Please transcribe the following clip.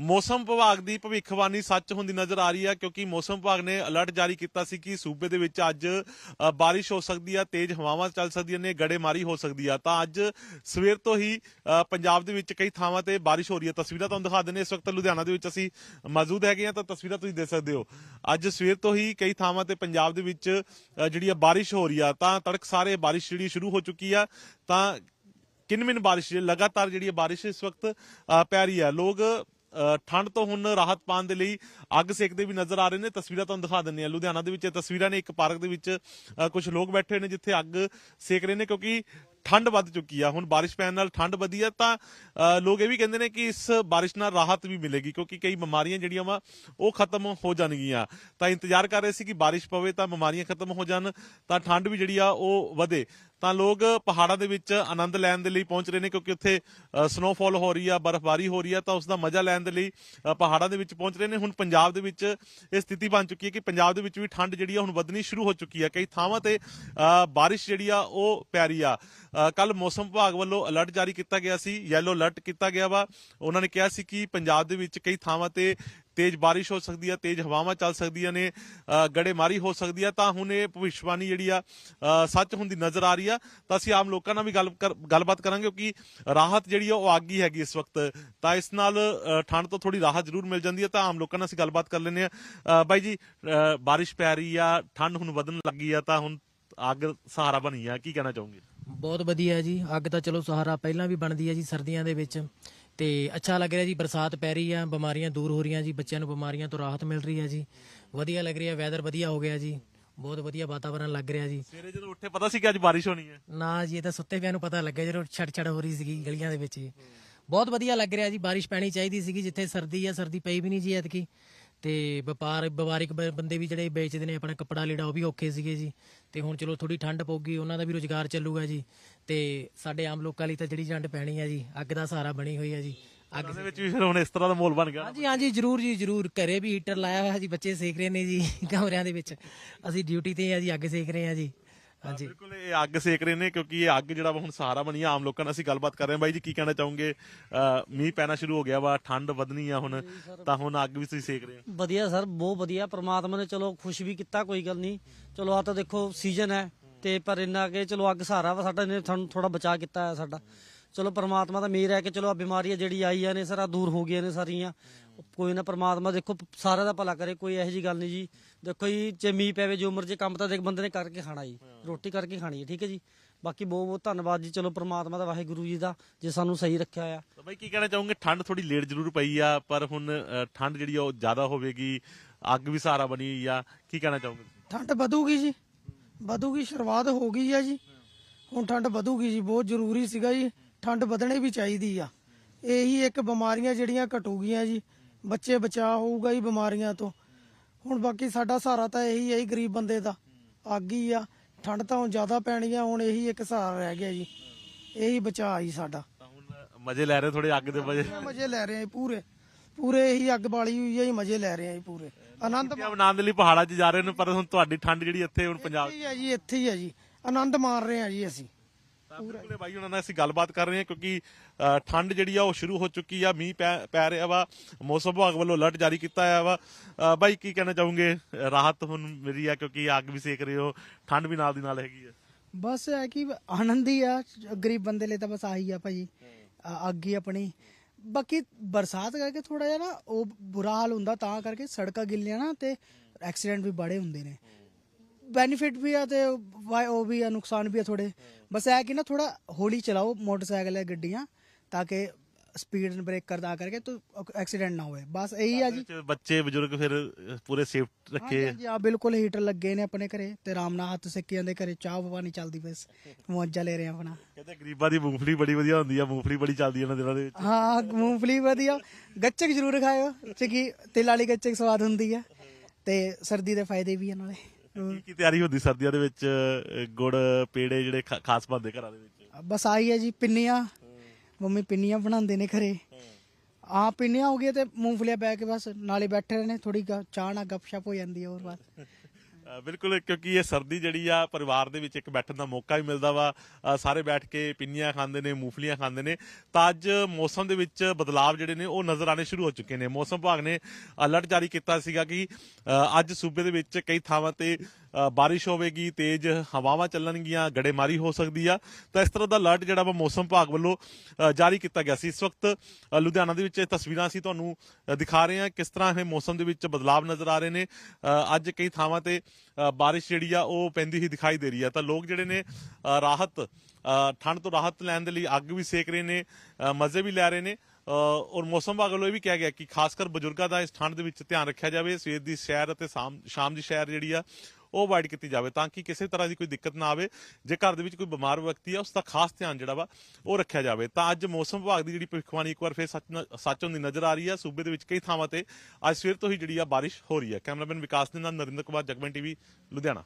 ਮੌਸਮ ਵਿਭਾਗ ਦੀ ਭਵਿੱਖਬਾਣੀ ਸੱਚ ਹੁੰਦੀ ਨਜ਼ਰ ਆ ਰਹੀ ਹੈ ਕਿਉਂਕਿ ਮੌਸਮ ਵਿਭਾਗ ਨੇ ਅਲਰਟ ਜਾਰੀ ਕੀਤਾ ਸੀ ਕਿ ਸੂਬੇ ਦੇ ਵਿੱਚ ਅੱਜ ਅ, ਬਾਰਿਸ਼ ਹੋ ਸਕਦੀ ਹੈ ਤੇਜ਼ ਹਵਾਵਾਂ ਚੱਲ ਸਕਦੀਆਂ ਨੇ ਗੜੇਮਾਰੀ ਹੋ ਸਕਦੀ ਹੈ ਤਾਂ ਅੱਜ ਸਵੇਰ ਤੋਂ ਹੀ ਪੰਜਾਬ ਦੇ ਵਿੱਚ ਕਈ ਥਾਵਾਂ ਤੇ ਬਾਰਿਸ਼ ਹੋ ਰਹੀ ਹੈ ਤਸਵੀਰਾਂ ਤੁਹਾਨੂੰ ਦਿਖਾ ਦਿੰਦੇ ਇਸ ਵਕਤ ਲੁਧਿਆਣਾ ਦੇ ਵਿੱਚ ਅਸੀਂ ਮੌਜੂਦ ਹੈਗੇ ਹਾਂ ਤਾਂ ਤਸਵੀਰਾਂ ਤੁਸੀਂ ਦੇਖ ਸਕਦੇ ਹੋ। ਅੱਜ ਸਵੇਰ ਤੋਂ ਹੀ ਕਈ ਥਾਵਾਂ ਤੇ ਪੰਜਾਬ ਦੇ ਵਿੱਚ ਜਿਹੜੀ ਆ ਬਾਰਿਸ਼ ਹੋ ਰਹੀ ਆ। ਤਾਂ ਤੜਕ ਸਾਰੇ ਬਾਰਿਸ਼ ਜਿਹੜੀ ਸ਼ੁਰੂ ਹੋ ਚੁੱਕੀ ਆ। ਤਾਂ ਕਿੰਨ ਮਿੰਨ ਬਾਰਿਸ਼ ਲਗਾਤਾਰ ਜਿਹੜੀ ਹੈ ਬਾਰਿਸ਼ ਇਸ ਵਕਤ ਪੈ ਰਹੀ ਹੈ ਲੋਕ ਠੰਡ ਤੋਂ ਹੁਣ ਰਾਹਤ ਪਾਉਣ ਦੇ ਲਈ ਅੱਗ ਸੇਕਦੇ ਵੀ ਨਜ਼ਰ ਆ ਰਹੇ ਨੇ। ਤਸਵੀਰਾਂ ਤੁਹਾਨੂੰ ਦਿਖਾ ਦਿੰਦੇ ਆ ਲੁਧਿਆਣਾ ਦੇ ਵਿੱਚ ਇਹ ਤਸਵੀਰਾਂ ਨੇ ਇੱਕ ਪਾਰਕ ਦੇ ਵਿੱਚ ਕੁਝ ਲੋਕ ਬੈਠੇ ਹੋਏ ਨੇ ਜਿੱਥੇ ਅੱਗ ਸੇਕ ਰਹੇ ਨੇ ਕਿਉਂਕਿ ਠੰਡ ਵੱਧ ਚੁੱਕੀ ਆ। ਹੁਣ ਬਾਰਿਸ਼ ਪੈਣ ਨਾਲ ਠੰਡ ਵਧੀ ਆ ਤਾਂ ਲੋਕ ਇਹ ਵੀ ਕਹਿੰਦੇ ਨੇ ਕਿ ਇਸ ਬਾਰਿਸ਼ ਨਾਲ ਰਾਹਤ ਵੀ ਮਿਲੇਗੀ ਕਿਉਂਕਿ ਕਈ ਬਿਮਾਰੀਆਂ ਜਿਹੜੀਆਂ ਵਾ, ਉਹ ਖਤਮ ਹੋ ਜਾਣਗੀਆਂ। ਤਾਂ ਇੰਤਜ਼ਾਰ ਕਰ ਰਹੇ ਸੀ ਕਿ ਬਾਰਿਸ਼ ਪਵੇ ਤਾਂ ਬਿਮਾਰੀਆਂ ਖਤਮ ਹੋ ਜਾਣ, ਤਾਂ ਠੰਡ ਵੀ ਜਿਹੜੀ ਆ, ਉਹ ਵਧੇ। ਤਾਂ ਲੋਕ ਪਹਾੜਾਂ ਦੇ ਵਿੱਚ ਆਨੰਦ ਲੈਣ ਦੇ ਲਈ ਪਹੁੰਚ ਰਹੇ ਨੇ ਕਿਉਂਕਿ ਉੱਥੇ ਸਨੋਫਾਲ ਹੋ ਰਹੀ ਆ, ਬਰਫ਼ਬਾਰੀ ਹੋ ਰਹੀ ਆ, ਤਾਂ ਉਸ ਦਾ ਮਜ਼ਾ ਲੈਣ ਦੇ ਲਈ ਪਹਾੜਾਂ ਦੇ ਵਿੱਚ ਪਹੁੰਚ ਰਹੇ ਨੇ। ਹੁਣ ਪੰਜਾਬ ਦੇ ਵਿੱਚ ਇਹ ਸਥਿਤੀ ਬਣ ਚੁੱਕੀ ਹੈ ਕਿ ਪੰਜਾਬ ਦੇ ਵਿੱਚ ਵੀ ਠੰਡ ਜਿਹੜੀ ਆ ਹੁਣ ਵਧਣੀ ਸ਼ੁਰੂ ਹੋ ਚੁੱਕੀ ਹੈ ਕਈ ਥਾਵਾਂ ਤੇ ਬਾਰਿਸ਼ ਜਿਹੜੀ ਆ, ਉਹ ਪੈ ਰਹੀ ਆ। ਕੱਲ ਮੌਸਮ ਵਿਭਾਗ ਵੱਲੋਂ ਅਲਰਟ ਜਾਰੀ ਕੀਤਾ ਗਿਆ ਸੀ ਯੈਲੋ ਅਲਰਟ ਕੀਤਾ ਗਿਆ ਵਾ। ਉਹਨਾਂ ਨੇ ਕਿਹਾ ਸੀ ਕਿ ਪੰਜਾਬ ਦੇ ਵਿੱਚ ਕਈ ਥਾਵਾਂ ਤੇ ਤੇਜ਼ ਬਾਰਿਸ਼ ਹੋ ਸਕਦੀ ਹੈ ਤੇਜ਼ ਹਵਾਵਾਂ ਚੱਲ ਸਕਦੀਆਂ ਨੇ ਗੜੇਮਾਰੀ ਹੋ ਸਕਦੀ ਹੈ ਤਾਂ ਹੁਣ ਇਹ ਭਵਿੱਖਬਾਣੀ ਜਿਹੜੀ ਆ ਸੱਚ ਹੁੰਦੀ ਨਜ਼ਰ ਆ ਰਹੀ ਆ। ਤਾਂ ਅਸੀਂ ਆਮ ਲੋਕਾਂ ਨਾਲ ਵੀ ਗੱਲ ਕਰ- ਗੱਲਬਾਤ ਕਰਾਂਗੇ ਕਿਉਂਕਿ ਰਾਹਤ ਜਿਹੜੀ ਆ ਉਹ ਆ ਗਈ ਹੈਗੀ ਇਸ ਵਕਤ। ਤਾਂ ਇਸ ਨਾਲ ਠੰਡ ਤੋਂ ਥੋੜੀ ਰਾਹਤ ਜ਼ਰੂਰ ਮਿਲ ਜਾਂਦੀ ਹੈ ਤਾਂ ਆਮ ਲੋਕਾਂ ਨਾਲ ਅਸੀਂ ਗੱਲਬਾਤ ਕਰ ਲੈਂਦੇ ਆ। ਬਾਈ ਜੀ ਬਾਰਿਸ਼ ਪੈ ਰਹੀ ਆ, ਠੰਡ ਹੁਣ ਵਧਣ ਲੱਗੀ ਆ, ਤਾਂ ਹੁਣ ਅੱਗ ਸਹਾਰਾ ਬਣੀ ਆ। ਕੀ ਕਹਿਣਾ ਚਾਹੋਗੇ? ਬਹੁਤ ਵਧੀਆ ਜੀ। ਅੱਗ ਤਾਂ ਚਲੋ ਸਹਾਰਾ ਪਹਿਲਾਂ ਵੀ ਬਣਦੀ ਹੈ ਜੀ ਸਰਦੀਆਂ ਦੇ ਵਿੱਚ। ਤੇ ਅੱਛਾ ਲੱਗ ਰਿਹਾ ਜੀ ਬਰਸਾਤ ਪੈ ਰਹੀ ਆ ਬਿਮਾਰੀਆਂ ਦੂਰ ਹੋ ਰਹੀਆਂ ਜੀ ਬੱਚਿਆਂ ਨੂੰ ਬਿਮਾਰੀਆਂ ਤੋਂ ਰਾਹਤ ਮਿਲ ਰਹੀ ਹੈ ਜੀ। ਵਧੀਆ ਲੱਗ ਰਿਹਾ ਵੈਦਰ ਵਧੀਆ ਹੋ ਗਿਆ ਜੀ। ਬਹੁਤ ਵਧੀਆ ਵਾਤਾਵਰਣ ਲੱਗ ਰਿਹਾ ਜੀ। ਸਵੇਰੇ ਜਦੋਂ ਉੱਠੇ ਪਤਾ ਸੀ ਕਿ ਅੱਜ ਬਾਰਿਸ਼ ਹੋਣੀ ਹੈ? ਨਾ ਜੀ ਇਹ ਤਾਂ ਸੁੱਤੇ ਪਿਆਂ ਨੂੰ ਪਤਾ ਲੱਗਿਆ ਜਦੋਂ ਛੜ ਛੜ ਹੋ ਰਹੀ ਸੀਗੀ ਗਲੀਆਂ ਦੇ ਵਿੱਚ ਜੀ। ਬਹੁਤ ਵਧੀਆ ਲੱਗ ਰਿਹਾ ਜੀ ਬਾਰਿਸ਼ ਪੈਣੀ ਚਾਹੀਦੀ ਸੀਗੀ ਜਿੱਥੇ ਸਰਦੀ ਆ ਸਰਦੀ ਪਈ ਵੀ ਨਹੀਂ ਜੀ ਐਤਕੀ। ਤੇ ਵਪਾਰ ਵਪਾਰਿਕ ਬ- ਬੰਦੇ ਵੀ ਜਿਹੜੇ ਵੇਚਦੇ ਨੇ ਆਪਣਾ ਕੱਪੜਾ ਲੀੜਾ ਉਹ ਵੀ ਔਖੇ ਸੀਗੇ ਜੀ। ਤੇ ਹੁਣ ਚਲੋ ਥੋੜੀ ਠੰਡ ਪਊਗੀ ਉਹਨਾਂ ਦਾ ਵੀ ਰੁਜ਼ਗਾਰ ਚੱਲੂਗਾ ਜੀ। ਤੇ ਸਾਡੇ ਆਮ ਲੋਕਾਂ ਲਈ ਤਾਂ ਜਿਹੜੀ ਜੰਡ ਪੈਣੀ ਹੈ ਜੀ ਅੱਗ ਦਾ ਸਹਾਰਾ ਬਣੀ ਹੋਈ ਹੈ ਜੀ। ਅੱਗ ਦੇ ਵਿੱਚ ਵੀ ਫਿਰ ਹੁਣ ਇਸ ਤਰ੍ਹਾਂ ਦਾ ਮਾਹੌਲ ਬਣ ਗਿਆ ਹਾਂਜੀ ਹਾਂਜੀ ਜਰੂਰ ਜੀ ਜਰੂਰ। ਘਰੇ ਵੀ ਹੀਟਰ ਲਾਇਆ ਹੋਇਆ ਜੀ ਬੱਚੇ ਸੇਕ ਰਹੇ ਨੇ ਜੀ ਕਮਰਿਆਂ ਦੇ ਵਿੱਚ। ਅਸੀਂ ਡਿਊਟੀ ਤੇ ਆ ਜੀ ਅੱਗ ਸੇਕ ਰਹੇ ਆ ਜੀ। ਹਾਂਜੀ। ਬਿਲਕੁਲ ਇਹ ਅੱਗ ਸੇਕ ਰਹੇ ਨੇ ਕਿਉਂਕਿ ਇਹ ਅੱਗ ਜਿਹੜਾ ਵਾ ਹੁਣ ਸਹਾਰਾ ਬਣੀ ਆ। ਆਮ ਲੋਕਾਂ ਨਾਲ ਅਸੀਂ ਗੱਲਬਾਤ ਕਰ ਰਹੇ ਹਾਂ। ਬਾਈ ਜੀ ਕੀ ਕਹਿਣਾ ਚਾਹੋਗੇ? ਮੀਂਹ ਪੈਣਾ ਸ਼ੁਰੂ ਹੋ ਗਿਆ ਵਾ ਠੰਡ ਵਧਣੀ ਆ ਹੁਣ ਤਾਂ ਹੁਣ ਅੱਗ ਵੀ ਤੁਸੀਂ ਸੇਕ ਰਹੇ ਹੋ। ਵਧੀਆ ਸਰ ਬਹੁਤ ਵਧੀਆ। ਪ੍ਰਮਾਤਮਾ ਨੇ ਚਲੋ ਖੁਸ਼ ਵੀ ਕੀਤਾ ਕੋਈ ਗੱਲ ਨਹੀਂ। ਚਲੋ ਆ ਤਾਂ ਦੇਖੋ ਸੀਜ਼ਨ ਹੈ ਤੇ ਪਰ ਇੰਨਾ ਕਿ ਚਲੋ ਅੱਗ ਸਹਾਰਾ ਵਾ ਸਾਡਾ ਨੇ ਸਾਨੂੰ ਥੋੜਾ ਬਚਾ ਕੀਤਾ ਹੈ ਸਾਡਾ। ਚਲੋ ਪ੍ਰਮਾਤਮਾ ਦਾ ਮੇਰ ਹੈ ਕਿ ਚਲੋ ਆ ਬਿਮਾਰੀਆਂ ਜਿਹੜੀ ਆਈਆਂ ਨੇ ਸਰ ਆ ਦੂਰ ਹੋ ਗਈਆਂ ਨੇ ਸਾਰੀਆਂ। ਕੋਈ ਨਾ ਪ੍ਰਮਾਤਮਾ ਦੇਖੋ ਸਾਰਿਆਂ ਦਾ ਭਲਾ ਕਰੇ ਕੋਈ ਇਹੋ ਜੀ ਗੱਲ ਨਹੀਂ ਜੀ। ਦੇਖੋ ਜੀ ਜੇ ਮੀਂਹ ਪੈਵੇ ਜੋ ਮਰਜ਼ੀ ਕੰਮ ਤਾਂ ਦੇਖ ਬੰਦੇ ਨੇ ਕਰਕੇ ਖਾਣਾ ਜੀ। ਰੋਟੀ ਕਰਕੇ ਖਾਣੀ ਹੈ ਠੀਕ ਹੈ ਜੀ। ਬਾਕੀ ਬਹੁਤ ਬਹੁਤ ਧੰਨਵਾਦ ਜੀ। ਚਲੋ ਪ੍ਰਮਾਤਮਾ ਦਾ ਵਾਹਿਗੁਰੂ ਜੀ ਦਾ ਜੇ ਸਾਨੂੰ ਸਹੀ ਰੱਖਿਆ ਆ ਤਾਂ ਬਾਈ ਕੀ ਕਹਿਣਾ ਚਾਹੋਗੇ? ਠੰਡ ਥੋੜੀ ਲੇਟ ਜ਼ਰੂਰ ਪਈ ਆ ਪਰ ਹੁਣ ਠੰਡ ਜਿਹੜੀ ਆ ਉਹ ਜ਼ਿਆਦਾ ਹੋਵੇਗੀ ਅੱਗ ਵੀ ਸਹਾਰਾ ਬਣੀ ਹੋਈ ਆ। ਕੀ ਕਹਿਣਾ ਚਾਹੋਗੇ ਠੰਡ ਵਧੂਗੀ ਜੀ। ਵਧੂਗੀ ਸ਼ੁਰੂਆਤ ਹੋ ਗਈ ਆ ਜੀ। ਹੁਣ ਠੰਡ ਵਧੂਗੀ ਜੀ ਬਹੁਤ ਜ਼ਰੂਰੀ ਸੀਗਾ ਜੀ। ਠੰਡ ਵਧਣੀ ਵੀ ਚਾਹੀਦੀ ਆ। ਇਹੀ ਇੱਕ ਬਿਮਾਰੀਆਂ ਜਿਹੜੀਆਂ ਘਟੂਗੀਆਂ ਜੀ। ਬੱਚੇ ਬਚਾ ਹੋਊਗਾ ਜੀ ਬਿਮਾਰੀਆਂ ਤੋਂ। ਹੁਣ ਬਾਕੀ ਸਾਡਾ ਸਹਾਰਾ ਤਾਂ ਇਹੀ ਹੈ ਜੀ ਗਰੀਬ ਬੰਦੇ ਦਾ। ਅੱਗ ਹੀ ਆ ਠੰਡ ਤਾਂ ਹੁਣ ਜ਼ਿਆਦਾ ਪੈਣੀ ਆ ਹੁਣ ਇਹੀ ਇੱਕ ਸਹਾਰਾ ਰਹਿ ਗਿਆ ਜੀ। ਇਹੀ ਬਚਾ ਜੀ ਸਾਡਾ। ਤਾਂ ਹੁਣ ਮਜ਼ੇ ਲੈ ਰਹੇ ਥੋੜੇ ਅੱਗ ਦੇ ਮਜ਼ੇ? ਮਜ਼ੇ ਲੈ ਰਹੇ ਆ ਜੀ ਪੂਰੇ। ਪੂਰੇ ਇਹੀ ਅੱਗ ਬਾਲੀ ਹੋਈ ਹੈ ਜੀ ਮਜ਼ੇ ਲੈ ਰਹੇ ਆ ਜੀ ਪੂਰੇ। ਆਨੰਦ ਆ ਬਣਾਉਣ ਦੇ ਲਈ ਪਹਾੜਾਂ 'ਚ ਜਾ ਰਹੇ ਨੇ ਪਰ ਹੁਣ ਤੁਹਾਡੀ ਠੰਡ ਜਿਹੜੀ ਇੱਥੇ ਹੁਣ ਪੰਜਾਬ ਇੱਥੇ ਹੀ ਹੈ ਜੀ ਇੱਥੇ ਹੀ ਹੈ ਜੀ। ਆਨੰਦ ਮਾਰ ਰਹੇ ਆ ਜੀ ਅਸੀਂ। ਬਿਲਕੁਲ ਇਹ ਬਾਈ ਉਹਨਾਂ ਨਾਲ ਅਸੀਂ ਗੱਲਬਾਤ ਕਰ ਰਹੇ ਹਾਂ ਕਿਉਂਕਿ ਅ, ਠੰਡ ਜਿਹੜੀ ਆ ਉਹ ਸ਼ੁਰੂ ਹੋ ਚੁੱਕੀ ਆ ਮੀਂਹ ਪੈ- ਪੈ ਰਿਹਾ ਵਾ ਮੌਸਮ ਵਿਭਾਗ ਵੱਲੋਂ ਅਲਰਟ ਜਾਰੀ ਕੀਤਾ ਆ ਵਾ। ਅ, ਬਾਈ ਕੀ ਕਹਿਣਾ ਚਾਹੋਗੇ? ਰਾਹਤ ਹੁਣ ਮੇਰੀ ਆ ਕਿਉਂਕਿ ਅੱਗ ਵੀ ਸੇਕ ਰਹੇ ਹੋ ਠੰਡ ਵੀ ਨਾਲ ਦੀ ਨਾਲ ਹੈਗੀ ਆ। ਬਸ ਹੈ ਕਿ ਆਨੰਦ ਹੀ ਆ ਗਰੀਬ ਬੰਦੇ ਲਈ ਤਾਂ ਬਸ ਆਹੀ ਆ ਭਾਜੀ ਆ- ਅੱਗ ਹੀ ਆਪਣੀ। ਬਾਕੀ ਬਰਸਾਤ ਕਰਕੇ ਥੋੜਾ ਜਿਹਾ ਨਾ ਉਹ ਬੁਰਾ ਹਾਲ ਹੁੰਦਾ ਤਾਂ ਕਰਕੇ ਸੜਕਾਂ ਗਿੱਲੀਆਂ ਨਾ ਤੇ ਐਕਸੀਡੈਂਟ ਵੀ ਬੜੇ ਹੁੰਦੇ ਨੇ। ਬੈਨੀਫਿਟ ਵੀ ਆ ਤੇ ਵਾ- ਉਹ ਵੀ ਆ ਨੁਕਸਾਨ ਵੀ ਆ ਥੋੜੇ ਬਸ ਇਹ ਕਿ ਨਾ ਥੋੜਾ ਹੌਲੀ ਚਲਾਓ ਮੋਟਰਸਾਈਕਲ ਹੈ ਗੱਡੀਆਂ ਤਾਂ ਕਿ ਸਪੀਡ ਬ੍ਰੇਕ ਕਰਦਾ ਕਰਕੇ ਤੋ ਐਕਸੀਡੈਂਟ ਨਾ ਹੋਵੇ ਬਸ ਇਹੀ ਆ ਜੀ। ਬੱਚੇ ਬਜ਼ੁਰਗ ਫਿਰ ਪੂਰੇ ਸੇਫ ਰੱਖੇ। ਹਾਂਜੀ ਆ ਬਿਲਕੁਲ ਹੀਟਰ ਲੱਗੇ ਨੇ ਆਪਣੇ ਘਰੇ ਤੇ ਆਰਾਮ ਨਾਲ ਹੱਥ ਸੇਕੀ ਜਾਂਦੇ ਘਰੇ ਚਾਹ ਪਾਣੀ ਚੱਲਦੀ ਬਸ। ਮੌਜਾਂ ਲੈ ਰਹੇ ਆ ਆਪਣਾ। ਕਹਿੰਦੇ ਗਰੀਬਾਂ ਦੀ ਮੂੰਗਫਲੀ ਬੜੀ ਵਧੀਆ ਹੁੰਦੀ ਆ ਮੂੰਗਫਲੀ ਬੜੀ ਚੱਲਦੀ ਆ ਇਹਨਾਂ ਦਿਨਾਂ ਦੇ ਵਿੱਚ। ਹਾਂ ਮੂੰਗਫਲੀ ਵਧੀਆ। ਗੱਚਕ ਜ਼ਰੂਰ ਖਾਇਓ ਕਿ ਤਿਲ ਵਾਲੀ ਗੱਚਕ ਸਵਾਦ ਹੁੰਦੀ ਹੈ ਤੇ ਸਰਦੀ ਦੇ ਫਾਇਦੇ ਵੀ ਆ ਨਾਲੇ। ਕੀ ਕੀ ਤਿਆਰੀ ਹੁੰਦੀ ਸਰਦੀਆਂ ਦੇ ਵਿੱਚ ਗੁੜ ਪੇੜੇ ਜਿਹੜੇ ਖਾ- ਖਾਸ ਬਣਦੇ ਘਰਾਂ ਦੇ ਵਿੱਚ? ਬਸ ਆਈ ਹੈ ਜੀ ਪਿੰਨੀਆਂ। ਮੰਮੀ ਪਿੰਨੀਆਂ ਬਣਾਉਂਦੇ ਨੇ ਘਰੇ। ਆ ਪਿੰਨੀਆਂ ਹੋ ਗਈਆਂ ਤੇ ਮੂੰਗਫਲੀਆਂ ਪੈ ਕੇ ਬਸ ਨਾਲੇ ਬੈਠੇ ਰਹੇ ਨੇ ਥੋੜੀ ਚਾਹ ਨਾਲ ਗੱਪਸ਼ਪ ਹੋ ਜਾਂਦੀ ਹੈ ਹੋਰ ਬਸ। ਬਿਲਕੁਲ ਕਿਉਂਕਿ ਇਹ ਸਰਦੀ ਜਿਹੜੀ ਆ ਪਰਿਵਾਰ ਦੇ ਵਿੱਚ ਇੱਕ ਬੈਠਣ ਦਾ ਮੌਕਾ ਵੀ ਮਿਲਦਾ ਵਾ। ਅ, ਸਾਰੇ ਬੈਠ ਕੇ ਪਿੰਨੀਆਂ ਖਾਂਦੇ ਨੇ ਮੂੰਗਫਲੀਆਂ ਖਾਂਦੇ ਨੇ। ਤਾਂ ਅੱਜ ਮੌਸਮ ਦੇ ਵਿੱਚ ਬਦਲਾਵ ਜਿਹੜੇ ਨੇ ਉਹ ਨਜ਼ਰ ਆਣੇ ਸ਼ੁਰੂ ਹੋ ਚੁੱਕੇ ਨੇ। ਮੌਸਮ ਵਿਭਾਗ ਨੇ ਅਲਰਟ ਜਾਰੀ ਕੀਤਾ ਸੀਗਾ ਕਿ ਅ, ਅੱਜ ਸੂਬੇ ਦੇ ਵਿੱਚ ਕਈ ਥਾਵਾਂ ਤੇ ਬਾਰਿਸ਼ ਹੋਵੇਗੀ, ਤੇਜ਼ ਹਵਾਵਾਂ ਚੱਲਣਗੀਆਂ, ਗੜੇਮਾਰੀ ਹੋ ਸਕਦੀ ਆ। ਤਾਂ ਇਸ ਤਰ੍ਹਾਂ ਦਾ ਅਲਰਟ ਜਿਹੜਾ ਵਾ ਮੌਸਮ ਵਿਭਾਗ ਵੱਲੋਂ ਜਾਰੀ ਕੀਤਾ ਗਿਆ ਸੀ। ਇਸ ਵਕਤ ਲੁਧਿਆਣਾ ਦੇ ਵਿੱਚ ਇਹ ਤਸਵੀਰਾਂ ਅਸੀਂ ਤੁਹਾਨੂੰ ਦਿਖਾ ਰਹੇ ਹਾਂ ਕਿਸ ਤਰ੍ਹਾਂ ਇਹ ਮੌਸਮ ਦੇ ਵਿੱਚ ਬਦਲਾਅ ਨਜ਼ਰ ਆ ਰਹੇ ਨੇ। ਅੱਜ ਕਈ ਥਾਵਾਂ ਤੇ ਬਾਰਿਸ਼ ਜਿਹੜੀ ਆ, ਉਹ ਪੈਂਦੀ ਹੀ ਦਿਖਾਈ ਦੇ ਰਹੀ ਆ। ਤਾਂ ਲੋਕ ਜਿਹੜੇ ਨੇ ਰਾਹਤ ਠੰਡ ਤੋਂ ਰਾਹਤ ਲੈਣ ਦੇ ਲਈ ਅੱਗ ਵੀ ਸੇਕ ਰਹੇ ਨੇ ਮਜ਼ੇ ਵੀ ਲੈ ਰਹੇ ਨੇ। ਔਰ ਮੌਸਮ ਵਿਭਾਗ ਵੱਲੋਂ ਇਹ ਵੀ ਕਿਹਾ ਗਿਆ ਕਿ ਖਾਸ ਕਰ ਬਜ਼ੁਰਗਾਂ ਦਾ ਇਸ ਠੰਡ ਦੇ ਵਿੱਚ ਧਿਆਨ ਰੱਖਿਆ ਜਾਵੇ। ਸਵੇਰ ਦੀ ਸੈਰ ਅਤੇ ਸ਼ਾਮ ਸ਼ਾਮ ਦੀ ਸੈਰ ਜਿਹੜੀ ਆ ਉਹ ਅਵਾਇਡ ਕੀਤੀ ਜਾਵੇ ਤਾਂ ਕਿ ਕਿਸੇ ਤਰ੍ਹਾਂ ਦੀ ਕੋਈ ਦਿੱਕਤ ਨਾ ਆਵੇ। ਜੇ ਘਰ ਦੇ ਵਿੱਚ ਕੋਈ ਬਿਮਾਰ ਵਿਅਕਤੀ ਆ ਉਸ ਦਾ ਖਾਸ ਧਿਆਨ ਜਿਹੜਾ ਵਾ, ਉਹ ਰੱਖਿਆ ਜਾਵੇ। ਤਾਂ ਅੱਜ ਮੌਸਮ ਵਿਭਾਗ ਦੀ ਜਿਹੜੀ ਭਵਿੱਖਬਾਣੀ ਇੱਕ ਵਾਰ ਫੇਰ ਸੱਚ ਨ- ਸੱਚ ਹੁੰਦੀ ਨਜ਼ਰ ਆ ਰਹੀ ਆ ਸੂਬੇ ਦੇ ਵਿੱਚ ਕਈ ਥਾਵਾਂ ਤੇ ਅੱਜ ਸਵੇਰ ਤੋਂ ਹੀ ਜਿਹੜੀ ਆ ਬਾਰਿਸ਼ ਹੋ ਰਹੀ ਹੈ। ਕੈਮਰਾਮੈਨ ਵਿਕਾਸ ਦੇ ਨਾਲ ਨਰਿੰਦਰ ਕੁਮਾਰ, ਜਗਮਨ ਟੀਵੀ, ਲੁਧਿਆਣਾ।